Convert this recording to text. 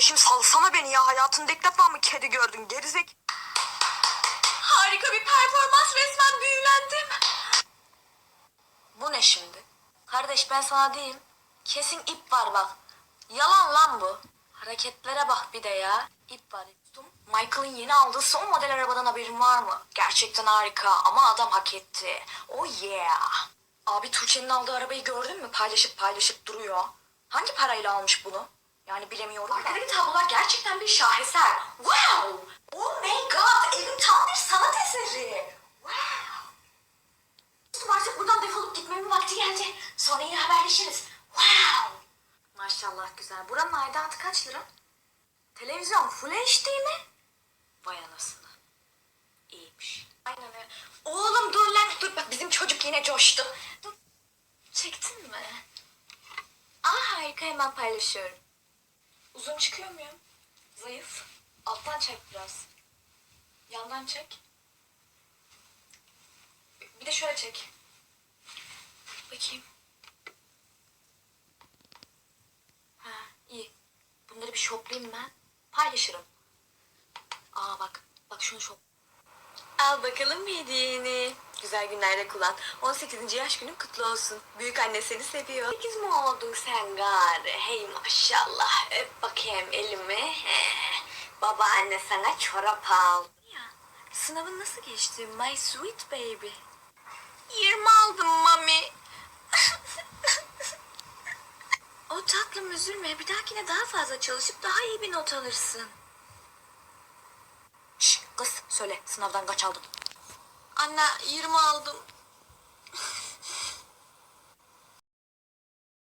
Kardeşim salsana beni ya. Hayatında ilk defa mı kedi gördün gerizek? Harika bir performans resmen büyülendim. Bu ne şimdi? Kardeş ben sana diyeyim. Kesin ip var bak. Yalan lan bu. Hareketlere bak bir de ya. İp var. Michael'ın yeni aldığı son model arabadan haberin var mı? Gerçekten harika ama adam hak etti. Oh yeah. Abi Tuğçe'nin aldığı arabayı gördün mü? Paylaşıp paylaşıp duruyor. Hangi parayla almış bunu? Yani bilemiyorum. Arkadaki tablolar gerçekten bir şaheser. Wow! Oh my god! Evim tam bir sanat eseri. Wow! Dostum artık buradan defolup gitmemin vakti geldi. Sonra yine haberleşiriz. Wow! Maşallah güzel. Buranın aidatı kaç lira? Televizyon Full HD mi? Vay anasını. İyiymiş. Aynen öyle. Oğlum dur lan dur bak bizim çocuk yine coştu. Dur. Çektin mi? Aa harika hemen paylaşıyorum. Uzun çıkıyor muyum? Zayıf. Alttan çek biraz. Yandan çek. Bir de şöyle çek. Bakayım. Ha iyi. Bunları bir şoplayayım ben. Paylaşırım. Aa bak. Bak şunu şop. Al bakalım hediyeni. Güzel günlerde kullan. 18. yaş günün kutlu olsun. Büyük anne seni seviyor. 8 mi oldun sen gari? Hey maşallah. Öp bakayım elimi. He. Babaanne sana çorap al. Ya, sınavın nasıl geçti? My sweet baby. 20 aldım mami. o tatlım üzülme. Bir dahakine daha fazla çalışıp daha iyi bir not alırsın. Şş, kız söyle sınavdan kaç aldın? Anne 20 aldım.